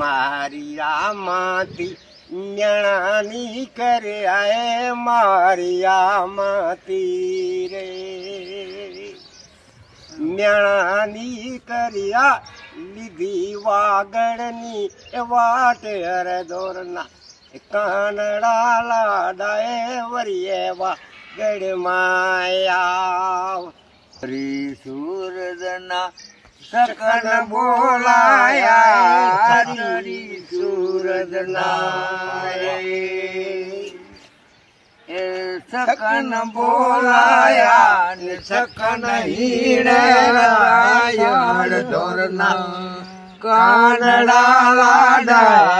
મારી આમાંથી ન્યાણાની કરે આય મારી આમાંથી રે. ન્યાણાની કર્યા લીધી વાગડની વાટ વાટ હરદોરના કાનડા લાડાએ વરીએ વાગડ માયા. શ્રી સૂરજના સકન બોલાયા હરી સૂરજના એ સકન બોલાયા ને સકન હીણ ધોરના કાનડા લાડા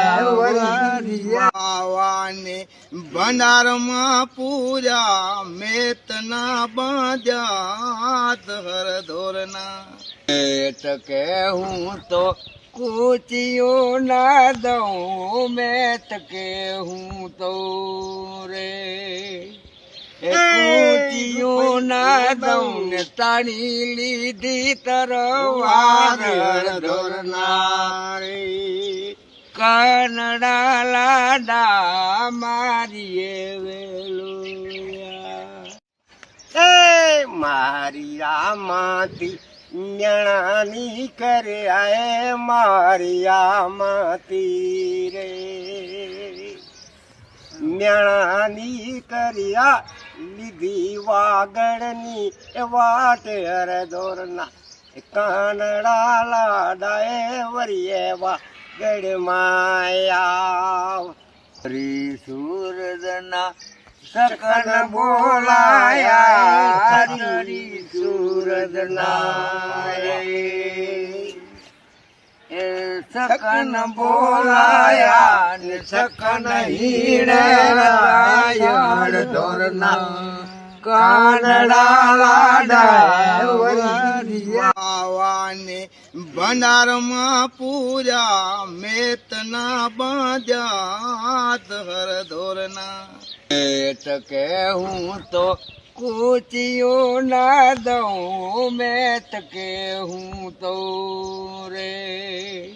ભંડારમાં પૂજા મેતના બાંધ્યા હર ધોરના કે હું તો કૂચિયો ના દઉં મેં કે હું તો રે. એ કૂચિયો ના દઉં ને તાણી લીધી તરવાર ધોરનારી કનડા લાડા મારીએ વેલુયા. એ મારી આમાંથી ન્યાણાની કરે આય મારી આમાંથી રે. ન્યાણાની કર્યા લીધી વાગડની એ વાટ હરદોરના. કાનડા લાડાએ વરિયે વાગડ માયા. શ્રી સૂરજના સકન બોલાયા હરી સૂરજના સકન બોલાયા ને સકન હીણ ધોરના. કાનડા લાડા આવાને ભંડારમાં પૂજા મેતના બાજા ધોરના. કે હું તો કૂચિયો ના દઉં મેં કે હું તો રે.